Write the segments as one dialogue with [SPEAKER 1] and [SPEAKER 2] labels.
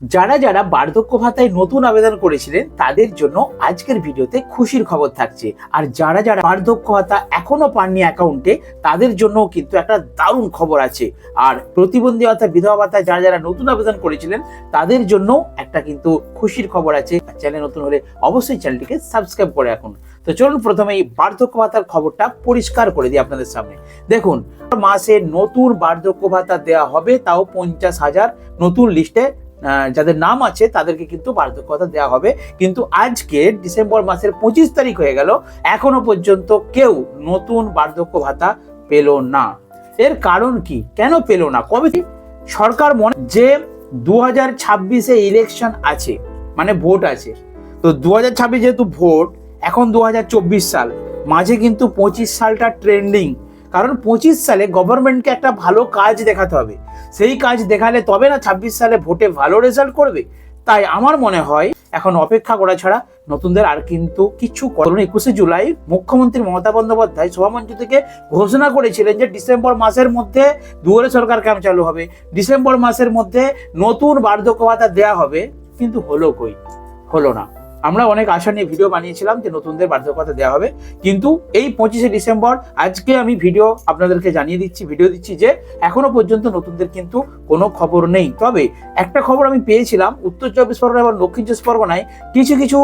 [SPEAKER 1] যারা যারা বার্ধক্য ভাতায় নতুন আবেদন করেছিলেন, তাদের জন্য আজকের ভিডিওতে খুশির খবর থাকছে। আর যারা যারা বার্ধক্য ভাতা এখনও পাননি অ্যাকাউন্টে, তাদের জন্য কিন্তু একটা দারুণ খবর আছে। আর প্রতিবন্ধী ভাতা বিধবা ভাতায় যারা যারা নতুন আবেদন করেছিলেন, তাদের জন্য একটা কিন্তু খুশির খবর আছে। চ্যানেল নতুন হলে অবশ্যই চ্যানেলটিকে সাবস্ক্রাইব করে রাখুন। তো চলুন প্রথমে এই বার্ধক্য ভাতার খবরটা পরিষ্কার করে দিই আপনাদের সামনে। দেখুন মাসে নতুন বার্ধক্য ভাতা দেওয়া হবে, তাও পঞ্চাশ হাজার। নতুন লিস্টে যাদের নাম আছে, তাদেরকে কিন্তু বার্ধক্যতা দেওয়া হবে। কিন্তু আজকে ডিসেম্বর মাসের পঁচিশ তারিখ হয়ে গেল। এখনও পর্যন্ত কেউ নতুন বার্ধক্য ভাতা পেল না। এর কারণ কি? কেন পেল না? কবে? সরকার মনে যে দু হাজার ছাব্বিশে ইলেকশন আছে মানে ভোট আছে। তো দু হাজার ছাব্বিশ যেহেতু ভোট, এখন দু হাজার চব্বিশ সাল। মাঝে কিন্তু পঁচিশ সালটা ট্রেন্ডিং কারণ পঁচিশ সালে গভর্নমেন্টকে একটা ভালো কাজ দেখাতে হবে। সেই কাজ দেখালে তবে না ছাব্বিশ সালে ভোটে ভালো রেজাল্ট করবে? তাই আমার মনে হয়, এখন অপেক্ষা করা ছাড়া নতুনদের আর কিন্তু কিছু করুন একুশে জুলাই মুখ্যমন্ত্রী মমতা বন্দ্যোপাধ্যায় সভামঞ্চ থেকে ঘোষণা করেছিলেন যে ডিসেম্বর মাসের মধ্যে দুয়ারে সরকার ক্যাম্প চালু হবে। ডিসেম্বর মাসের মধ্যে নতুন বার্ধক্য ভাতা দেওয়া হবে। কিন্তু হলো কই? হলো না। আমরা অনেক আশা নিয়ে ভিডিও বানিয়েছিলাম যে নতুনদের বার্ধক্য দেওয়া হবে। কিন্তু এই পঁচিশে ডিসেম্বর আজকে আমি ভিডিও আপনাদেরকে জানিয়ে দিচ্ছি ভিডিও দিচ্ছি যে এখনও পর্যন্ত নতুনদের কিন্তু কোনো খবর নেই। তবে একটা খবর আমি পেয়েছিলাম, উত্তর চব্বিশ পরগনা এবং দক্ষিণ চব্বিশ পরগনায় কিছু কিছু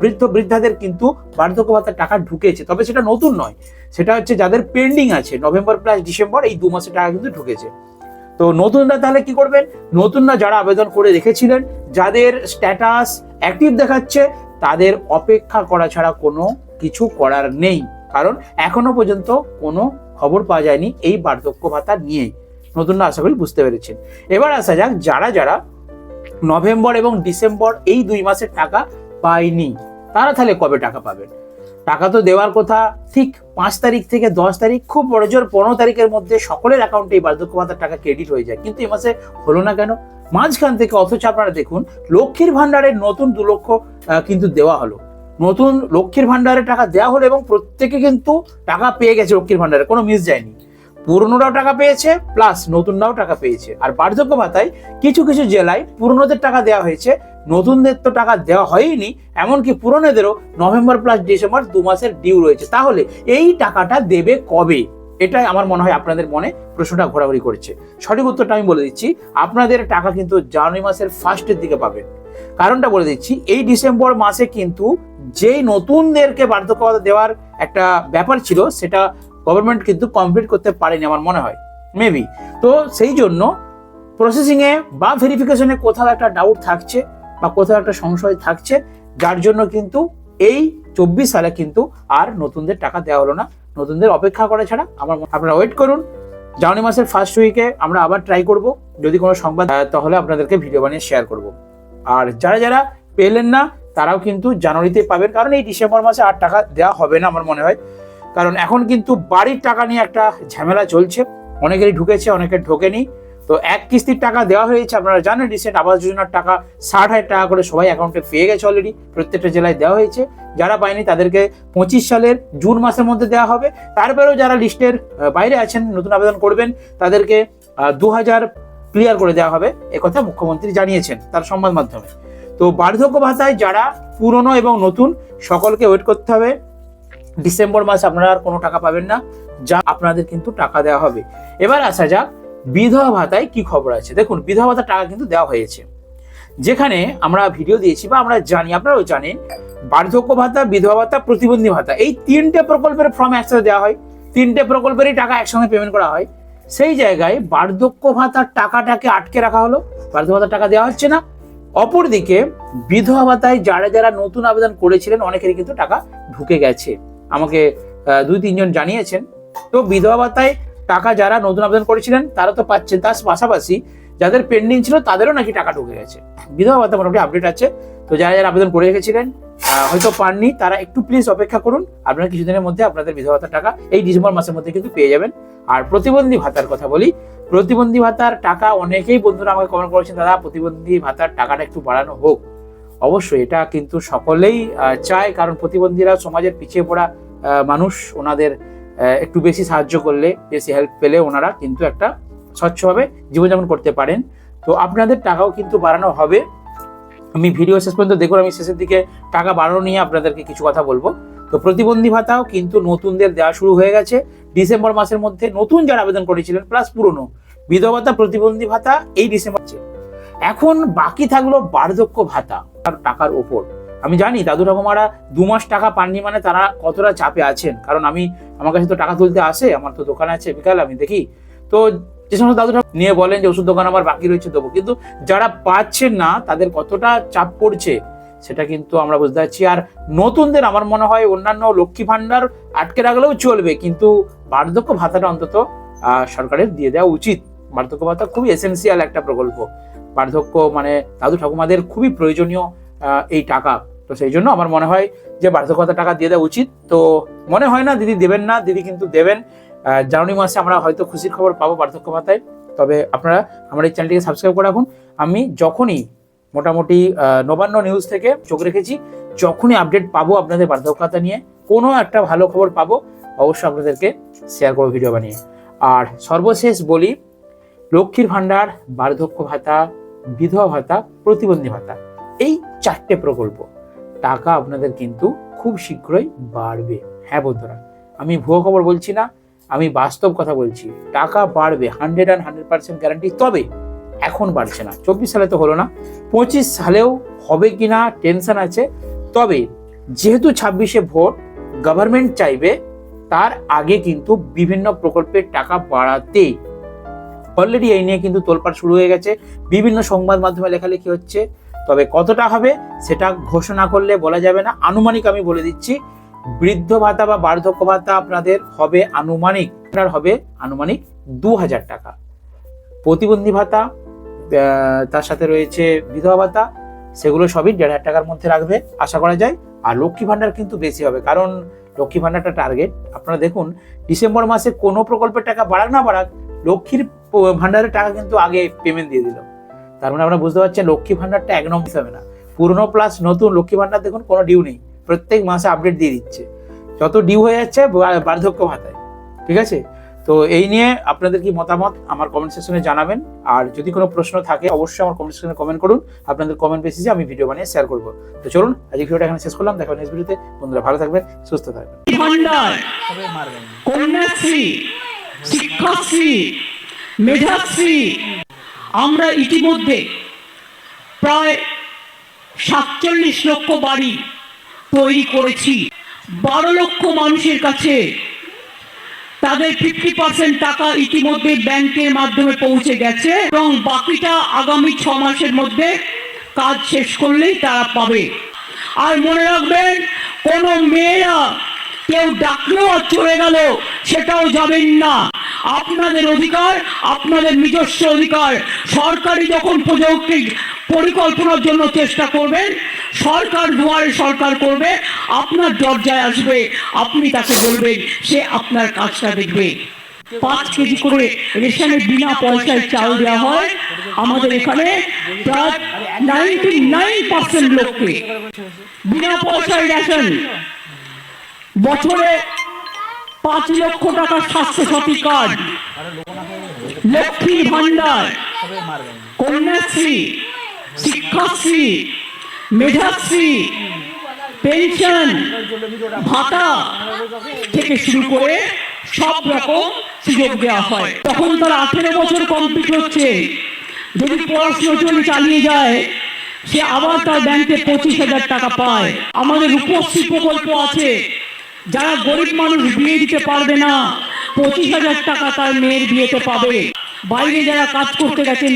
[SPEAKER 1] বৃদ্ধ বৃদ্ধাদের কিন্তু বার্ধক্য ভাতার টাকা ঢুকেছে। তবে সেটা নতুন নয়, সেটা হচ্ছে যাদের পেন্ডিং আছে নভেম্বর প্লাস ডিসেম্বর এই দু মাসের টাকা কিন্তু ঢুকেছে। তো নতুনরা তাহলে কি করবেন? নতুনরা যারা আবেদন করে রেখেছিলেন, যাদের স্ট্যাটাস অ্যাক্টিভ দেখাচ্ছে তাদের অপেক্ষা করা ছাড়া কোনো কিছু করার নেই। কারণ এখনও পর্যন্ত কোনো খবর পাওয়া যায়নি এই বার্ধক্য ভাতা নিয়ে নতুনরা আশা করি বুঝতে পেরেছেন। এবার আসা যাক যারা যারা নভেম্বর এবং ডিসেম্বর এই দুই মাসের টাকা পায়নি, তারা তাহলে কবে টাকা পাবেন টাকা তো দেওয়ার কথা। ঠিক পাঁচ তারিখ থেকে দশ তারিখ, খুব বড় জোর পনেরো তারিখের মধ্যে সকলের অ্যাকাউন্টে বার্ধক্য ভাতার টাকা ক্রেডিট হয়ে যায়। কিন্তু এ মাসে হলো না কেন? মাঝখান থেকে অথচ আপনারা দেখুন, লক্ষ্মীর ভাণ্ডারের নতুন দু লক্ষ কিন্তু দেওয়া হলো। নতুন লক্ষ্মীর ভান্ডারের টাকা দেওয়া হলো এবং প্রত্যেকে কিন্তু টাকা পেয়ে গেছে লক্ষ্মীর ভান্ডারে কোনো মিস যায়নি। পুরনোরাও টাকা পেয়েছে প্লাস নতুনরাও টাকা পেয়েছে। আর বার্ধক্য ভাতায় কিছু কিছু জেলায় পুরনোদের টাকা দেওয়া হয়েছে, নতুনদের তো টাকা দেওয়া হয়নি এমনকি পুরনোদেরও নভেম্বর প্লাস ডিসেম্বর দু মাসের ডিউ রয়েছে। তাহলে এই টাকাটা দেবে কবে? এটাই আমার মনে হয় আপনাদের মনে প্রশ্নটা ঘোরাঘুরি করছে। সঠিক উত্তরটা আমি বলে দিচ্ছি, আপনাদের টাকা কিন্তু জানুয়ারি মাসের ফার্স্টের দিকে পাবেন কারণটা বলে দিচ্ছি, এই ডিসেম্বর মাসে কিন্তু যেই নতুনদেরকে বার্ধক্য ভাতা দেওয়ার একটা ব্যাপার ছিল, সেটা গভর্নমেন্ট কিন্তু কমপ্লিট করতে পারেনি আমার মনে হয় মেবি তো সেই জন্য প্রসেসিংয়ে বা ভেরিফিকেশনে কোথাও একটা ডাউট থাকছে বা কোথাও একটা সংশয় থাকছে, যার জন্য কিন্তু এই চব্বিশ সালে কিন্তু আর নতুনদের টাকা দেওয়া হলো না। নতুনদের অপেক্ষা করা ছাড়া আমার আপনারা ওয়েট করুন। জানুয়ারি মাসের ফার্স্ট উইকে আমরা আবার ট্রাই করব। যদি কোনো সংবাদ তাহলে আপনাদেরকে ভিডিও বানিয়ে শেয়ার করব। আর যারা যারা পেলেন না, তারাও কিন্তু জানুয়ারিতে পাবেন। কারণ এই ডিসেম্বর মাসে আর টাকা দেওয়া হবে না আমার মনে হয়। কারণ এখন কিন্তু বাড়ির টাকা নিয়ে একটা ঝামেলা চলছে। অনেকেরই ঢুকেছে, অনেকের ঢোকেনি। তো এক কিস্তির টাকা দেওয়া হয়েছে, আপনারা জানেন রিসেন্ট আবাস যোজনার টাকা ষাট হাজার টাকা করে সবাই অ্যাকাউন্টে পেয়ে গেছে অলরেডি প্রত্যেকটা জেলায় দেওয়া হয়েছে। যারা পায়নি, তাদেরকে পঁচিশ সালের জুন মাসের মধ্যে দেওয়া হবে। তারপরেও যারা লিস্টের বাইরে আছেন, নতুন আবেদন করবেন, তাদেরকে দু হাজার ক্লিয়ার করে দেওয়া হবে। একথা মুখ্যমন্ত্রী জানিয়েছেন তার সংবাদ মাধ্যমে। তো বার্ধক্য ভাতায় যারা পুরনো এবং নতুন, সকলকে ওয়েট করতে হবে। ডিসেম্বর মাসে আপনারা আর কোনো টাকা পাবেন না, যা আপনাদের কিন্তু টাকা দেওয়া হবে। এবার আসা যাক বিধবা ভাতায় কি খবর আছে। দেখুন, বিধবা ভাতার টাকা কিন্তু দেওয়া হয়েছে। যেখানে আমরা ভিডিও দিয়েছি বা আমরা জানি, আপনারাও জানেন, বার্ধক্য ভাতা, বিধবা ভাতা, প্রতিবন্ধী ভাতা, এই তিনটে প্রকল্পের ফর্ম একসাথে দেওয়া হয়। তিনটে প্রকল্পেরই টাকা একসঙ্গে পেমেন্ট করা হয়। সেই জায়গায় বার্ধক্য ভাতার টাকাটাকে আটকে রাখা হলো। বার্ধক্য ভাতার টাকা দেওয়া হচ্ছে না। অপরদিকে বিধবা ভাতায় যারা যারা নতুন আবেদন করেছিলেন, অনেকেরই কিন্তু টাকা ঢুকে গেছে। আমাকে দুই তিনজন জানিয়েছেন। তো বিধবা ভাতায় টাকা যারা নতুন আবেদন করেছিলেন, তারা তো পাচ্ছেন। তার পাশাপাশি যাদের পেন্ডিং ছিল, তাদেরও নাকি টাকা ঢুকে গেছে। বিধবা ভাতা মোটামুটি আপডেট আছে। তো যারা যারা আবেদন করে রেখেছিলেন হয়তো পাননি, তারা একটু প্লিজ অপেক্ষা করুন। আপনারা কিছুদিনের মধ্যে আপনাদের বিধবা ভাতার টাকা এই ডিসেম্বর মাসের মধ্যে কিন্তু পেয়ে যাবেন। আর প্রতিবন্ধী ভাতার কথা বলি, প্রতিবন্ধী ভাতার টাকা অনেকেই বন্ধুরা আমাকে কমেন্ট করেছেন, দাদা, প্রতিবন্ধী ভাতার টাকাটা একটু বাড়ানো হোক। অবশ্যই এটা কিন্তু সকলেই চায়, কারণ প্রতিবন্ধীরা সমাজের পিছিয়ে পড়া মানুষ ওনাদের একটু বেশি সাহায্য করলে, বেশি হেল্প পেলে ওনারা কিন্তু একটা স্বচ্ছভাবে জীবনযাপন করতে পারেন। তো আপনাদের টাকাও কিন্তু বাড়ানো হবে। আমি ভিডিও শেষ পর্যন্ত দেখুন, আমি শেষের দিকে টাকা বাড়ানো নিয়ে আপনাদেরকে কিছু কথা বলব। তো প্রতিবন্ধী ভাতাও কিন্তু নতুনদের দেওয়া শুরু হয়ে গেছে। ডিসেম্বর মাসের মধ্যে নতুন যারা আবেদন করেছিলেন প্লাস পুরনো, বিধবা ভাতা, প্রতিবন্ধী ভাতা, এই ডিসেম্বর। এখন বাকি থাকল বার্ধক্য ভাতা। তার টাকার ওপর। আমি জানি দাদু ঠাকুমারা দু মাস টাকা পাননি মানে তারা কতটা চাপে আছেন। কারণ আমি, আমার কাছে তো টাকা তুলতে আসে, আমার তো দোকান আছে, বিকাল আমি দেখি। তো যে সমস্ত দাদু ঠাকুমা নিয়ে বলেন যে ওষুধ দোকান আমার বাকি রয়েছে, দেবো। কিন্তু যারা পাচ্ছেন না, তাদের কতটা চাপ পড়ছে, সেটা কিন্তু আমরা বুঝতে পারছি। আর নতুনদের আমার মনে হয় অন্যান্য লক্ষ্মী ভান্ডার আটকে রাখলেও চলবে, কিন্তু বার্ধক্য ভাতাটা অন্তত সরকারের দিয়ে দেওয়া উচিত। বার্ধক্য ভাতা খুবই এসেন্সিয়াল একটা প্রকল্প। বার্ধক্য মানে দাদু ঠাকুমাদের খুবই প্রয়োজনীয় এই টাকা। তো সেই জন্য আমার মনে হয় যে বার্ধক্য ভাতা টাকা দিয়ে দেওয়া উচিত। তো মনে হয় না, দিদি দেবেন না, দিদি কিন্তু দেবেন। জানুয়ারি মাসে আমরা হয়তো খুশির খবর পাবো বার্ধক্য ভাতায়। তবে আপনারা আমার এই চ্যানেলটিকে সাবস্ক্রাইব করে রাখুন। আমি যখনই মোটামুটি নবান্ন নিউজ থেকে চোখ রেখেছি, যখনই আপডেট পাবো আপনাদের বার্ধক্যতা নিয়ে, কোনো একটা ভালো খবর পাবো, অবশ্যই আপনাদেরকে শেয়ার করব ভিডিও বানিয়ে। আর সর্বশেষ বলি, লক্ষ্মীর ভাণ্ডার বার্ধক্য ভাতা বিধবা ভাতা, প্রতিবন্ধী ভাতা, এই চারটে প্রকল্প। টাকা আপনাদের কিন্তু খুব শীঘ্রই বাড়বে। হ্যাঁ বন্ধুরা, আমি ভুয়ো খবর বলছি না, আমি বাস্তব কথা বলছি। টাকা বাড়বে hundred and hundred percent guarantee তবে এখন বাড়ছে না। চব্বিশ সালে তো হলো না, পঁচিশ সালেও হবে কি না টেনশন আছে। তবে যেহেতু ছাব্বিশে ভোট গভর্নমেন্ট চাইবে, তার আগে কিন্তু বিভিন্ন প্রকল্পের টাকা বাড়াতে অলরেডি এই নিয়ে কিন্তু তোলপাড় শুরু হয়ে গেছে। বিভিন্ন সংবাদ মাধ্যমে লেখালেখি হচ্ছে। তবে কতটা হবে সেটা ঘোষণা করলে বলা যাবে না। আনুমানিক আমি বলে দিচ্ছি, বৃদ্ধ ভাতা বা বার্ধক্য ভাতা আপনাদের হবে আনুমানিক, আপনার হবে আনুমানিক দু হাজার টাকা। প্রতিবন্ধী ভাতা তার সাথে রয়েছে বিধবা ভাতা, সেগুলো সবই দেড় হাজার টাকার মধ্যে রাখবে, আশা করা যায়। আর লক্ষ্মী ভাণ্ডার কিন্তু বেশি হবে, কারণ লক্ষ্মী ভাণ্ডারটা টার্গেট আপনারা দেখুন, ডিসেম্বর মাসে কোনো প্রকল্পের টাকা বাড়াক না বাড়াক লক্ষ্মীর ভান্ডারের টাকা কিন্তু আগে পেমেন্ট দিয়ে দিল। তার মানে আমরা বুঝতে পারছি লক্ষ্মী ভাণ্ডারটা এক নম্বর হবে না। পুরনো প্লাস নতুন লক্ষ্মী ভান্ডার দেখুন কোনো ডিউ নেই। প্রত্যেক মাসে আপডেট দিয়ে দিচ্ছে। যত ডিউ হয়ে যাচ্ছে বার্ধক্য ভাতায়। ঠিক আছে? তো এই নিয়ে আপনাদের কি মতামত? আমার কমেন্ট সেকশনে জানাবেন। আর যদি কোনো প্রশ্ন থাকে অবশ্যই আমার কমেন্ট সেকশনে কমেন্ট করুন। আপনাদের কমেন্ট বেসিসে আমি ভিডিও বানিয়ে শেয়ার করব। তো চলুন আজকে ভিডিওটা এখানে শেষ করলাম। দেখা নেক্সট ভিডিওতে বন্ধুরা ভালো থাকবেন সুস্থ থাকবেন।
[SPEAKER 2] কন্যাশ্রী। শিক্ষাশ্রী মেধাশ্রী আমরা ইতিমধ্যে প্রায় সাতচল্লিশ লক্ষ বাড়ি তৈরি করেছি। বারো লক্ষ মানুষের কাছে তাদের ফিফটি পার্সেন্ট টাকা ইতিমধ্যে ব্যাংকের মাধ্যমে পৌঁছে গেছে এবং বাকিটা আগামী ছ মাসের মধ্যে কাজ শেষ করলেই তারা পাবে। আর মনে রাখবেন, কোনো মেয়েরা কেউ ডাকলো আর চলে গেল, সেটাও যাবেন না। আপনাদের অধিকার, আপনাদের নিজস্ব অধিকার। সরকারি যখন প্রযুক্তি পরিকল্পনার জন্য চেষ্টা করবেন সরকার দুয়ারে সরকার করবে, আপনার দরজায় আসবে, আপনি তাকে বলবেন, সে আপনার কাজটা দেখবে। পাঁচ কেজি করে রেশনের বিনা পয়সায় চাল দেওয়া হয়, আমাদের এখানে নাইনটি নাইন পার্সেন্ট লোককে। বিনা পয়সায় রেশন। বছরে পাঁচ লক্ষ টাকার স্বাস্থ্য সাথী কার্ড। লক্ষ্মীর ভান্ডার কন্যাশ্রী, শিক্ষাশ্রী, মেধাশ্রী, পেনশন, ভাতা থেকে শুরু করে সব রকম সুযোগ দেওয়া হয়। তখন তার আঠেরো বছর কমপ্লিট হচ্ছে। যদি পড়াশোনা চলে চালিয়ে যায়, সে আবার তার ব্যাংকে পঁচিশ হাজার টাকা পায়। আমাদের রূপশ্রী প্রকল্প আছে। যারা গরিব মানুষ বিয়ে দিতে পারবে না, পঁচিশ হাজার টাকা তার মেয়ের বিয়েতে পাবে। বাইরে যারা কাজ করতে গেছেন